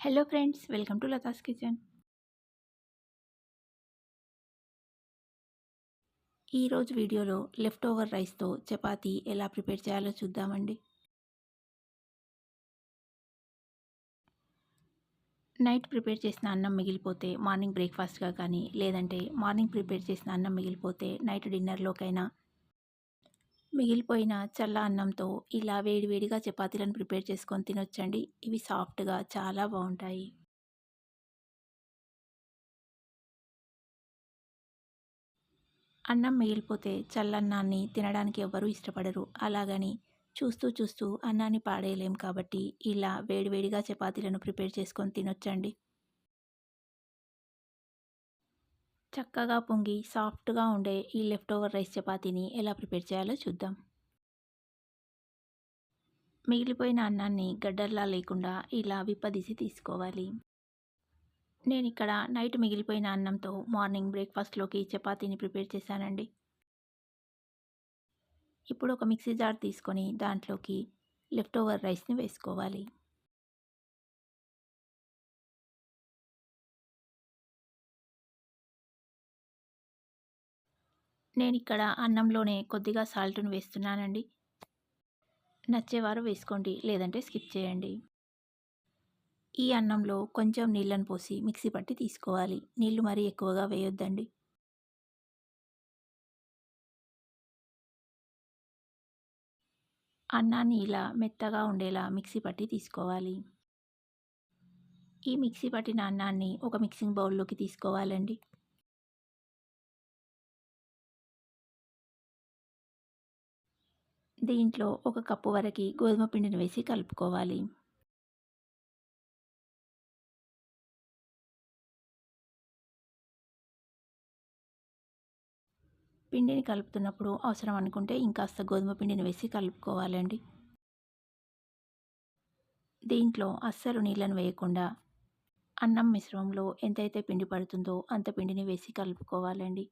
Hello friends welcome to Latha's kitchen ఈరోజు వీడియోలో left over రైస్తో చపాతీ ఎలా ప్రిపేర్ చేయాలో చూద్దామండి. నైట్ ప్రిపేర్ చేసిన అన్నం మిగిలిపోతే మార్నింగ్ బ్రేక్ఫాస్ట్గా కానీ లేదంటే మార్నింగ్ ప్రిపేర్ చేసిన అన్నం మిగిలిపోతే నైట్ డిన్నర్లోకైనా మిగిలిపోయిన చల్ల అన్నంతో ఇలా వేడివేడిగా చపాతీలను ప్రిపేర్ చేసుకొని తినొచ్చండి. ఇవి సాఫ్ట్గా చాలా బాగుంటాయి. అన్నం మిగిలిపోతే చల్లన్నాన్ని తినడానికి ఎవ్వరూ ఇష్టపడరు. అలాగని చూస్తూ చూస్తూ అన్నాన్ని పాడేయలేం కాబట్టి ఇలా వేడివేడిగా చపాతీలను ప్రిపేర్ చేసుకొని తినొచ్చండి. చక్కగా పొంగి సాఫ్ట్గా ఉండే ఈ లెఫ్ట్ ఓవర్ రైస్ చపాతీని ఎలా ప్రిపేర్ చేయాలో చూద్దాం. మిగిలిపోయిన అన్నాన్ని గడ్డర్లా లేకుండా ఇలా విప్పదీసి తీసుకోవాలి. నేను ఇక్కడ నైట్ మిగిలిపోయిన అన్నంతో మార్నింగ్ బ్రేక్ఫాస్ట్లోకి చపాతీని ప్రిపేర్ చేశానండి. ఇప్పుడు ఒక మిక్సీ జార్ తీసుకొని దాంట్లోకి లెఫ్ట్ ఓవర్ రైస్ని వేసుకోవాలి. నేను ఇక్కడ అన్నంలోనే కొద్దిగా సాల్ట్ను వేస్తున్నానండి. నచ్చేవారు వేసుకోండి లేదంటే స్కిప్ చేయండి. ఈ అన్నంలో కొంచెం నీళ్ళను పోసి మిక్సీ పట్టి తీసుకోవాలి. నీళ్ళు మరీ ఎక్కువగా వేయొద్దండి. అన్నాన్ని ఇలా మెత్తగా ఉండేలా మిక్సీ పట్టి తీసుకోవాలి. ఈ మిక్సీ పట్టిన అన్నాన్ని ఒక మిక్సింగ్ బౌల్లోకి తీసుకోవాలండి. దీంట్లో ఒక కప్పు వరకు గోధుమ పిండిని వేసి కలుపుకోవాలి. పిండిని కలుపుతున్నప్పుడు అవసరం అనుకుంటే ఇంకాస్త గోధుమ పిండిని వేసి కలుపుకోవాలండి. దీంట్లో అస్సలు నీళ్ళను వేయకుండా అన్నం మిశ్రమంలో ఎంతైతే పిండి పడుతుందో అంత పిండిని వేసి కలుపుకోవాలండి.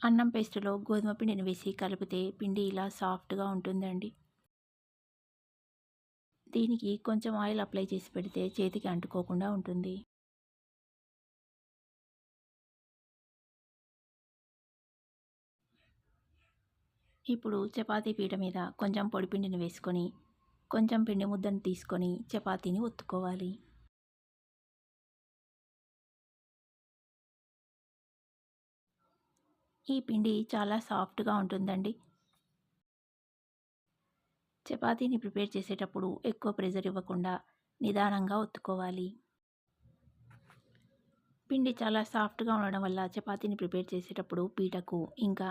అన్నం పేస్టులో గోధుమ పిండిని వేసి కలిపితే పిండి ఇలా సాఫ్ట్గా ఉంటుందండి. దీనికి కొంచెం ఆయిల్ అప్లై చేసి పెడితే చేతికి అంటుకోకుండా ఉంటుంది. ఇప్పుడు చపాతీ పీట మీద కొంచెం పొడిపిండిని వేసుకొని కొంచెం పిండి ముద్దను తీసుకొని చపాతీని ఒత్తుకోవాలి. ఈ పిండి చాలా సాఫ్ట్గా ఉంటుందండి. చపాతీని ప్రిపేర్ చేసేటప్పుడు ఎక్కువ ప్రెజర్ ఇవ్వకుండా నిదానంగా ఒత్తుకోవాలి. పిండి చాలా సాఫ్ట్గా ఉండడం వల్ల చపాతీని ప్రిపేర్ చేసేటప్పుడు పీటకు ఇంకా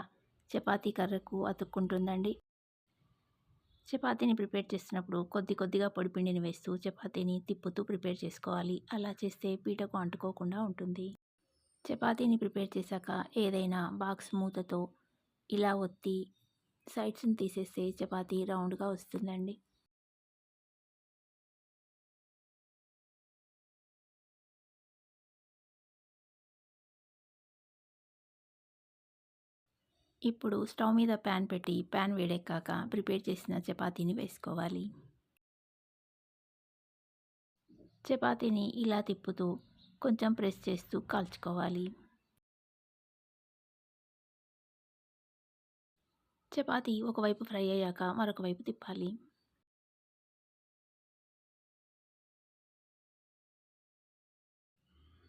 చపాతీ కర్రకు అతుక్కుంటుందండి. చపాతీని ప్రిపేర్ చేస్తున్నప్పుడు కొద్ది కొద్దిగా పొడిపిండిని వేస్తూ చపాతీని తిప్పుతూ ప్రిపేర్ చేసుకోవాలి. అలా చేస్తే పీటకు అంటుకోకుండా ఉంటుంది. చపాతీని ప్రిపేర్ చేశాక ఏదైనా బాక్స్ మూతతో ఇలా ఒత్తి సైడ్స్ని తీసేస్తే చపాతీ రౌండ్గా వస్తుందండి. ఇప్పుడు స్టవ్ మీద ప్యాన్ పెట్టి ప్యాన్ వేడెక్కాక ప్రిపేర్ చేసిన చపాతీని వేసుకోవాలి. చపాతీని ఇలా తిప్పుతూ కొంచెం ప్రెస్ చేస్తూ కాల్చుకోవాలి. చపాతీ ఒకవైపు ఫ్రై అయ్యాక మరొక వైపు తిప్పాలి.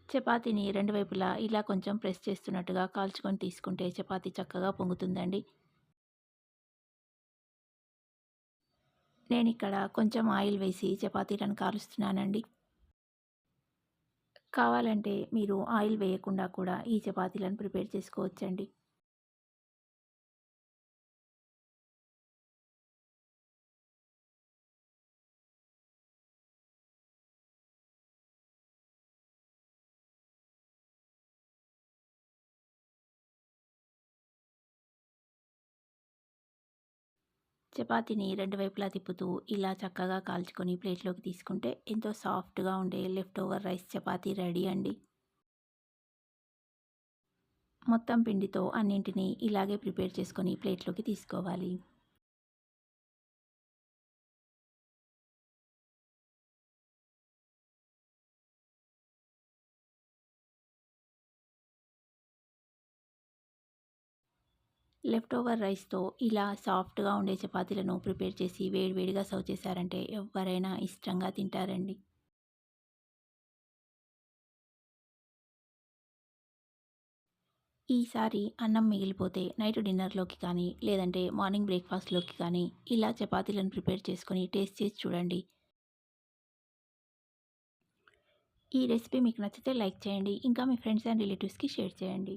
చపాతీని రెండు వైపులా ఇలా కొంచెం ప్రెస్ చేస్తున్నట్టుగా కాల్చుకొని తీసుకుంటే చపాతీ చక్కగా పొంగుతుందండి. నేను ఇక్కడ కొంచెం ఆయిల్ వేసి చపాతీలను కాలుస్తున్నానండి. కావాలంటే మీరు ఆయిల్ వేయకుండా కూడా ఈ చపాతీలను ప్రిపేర్ చేసుకోవచ్చండి. చపాతీని రెండు వైపులా తిప్పుతూ ఇలా చక్కగా కాల్చుకొని ప్లేట్లోకి తీసుకుంటే ఎంతో సాఫ్ట్గా ఉండే leftover rice chapati ready అండి. మొత్తం పిండితో అన్నింటినీ ఇలాగే ప్రిపేర్ చేసుకొని ప్లేట్లోకి తీసుకోవాలి. లెఫ్ట్ ఓవర్ రైస్తో ఇలా సాఫ్ట్గా ఉండే చపాతీలను ప్రిపేర్ చేసి వేడివేడిగా సర్వ్ చేశారంటే ఎవరైనా ఇష్టంగా తింటారండి. ఈసారి అన్నం మిగిలిపోతే నైట్ డిన్నర్లోకి కానీ లేదంటే మార్నింగ్ బ్రేక్ఫాస్ట్లోకి కానీ ఇలా చపాతీలను ప్రిపేర్ చేసుకొని టేస్ట్ చేసి చూడండి. ఈ రెసిపీ మీకు నచ్చితే లైక్ చేయండి ఇంకా మీ ఫ్రెండ్స్ అండ్ రిలేటివ్స్కి షేర్ చేయండి.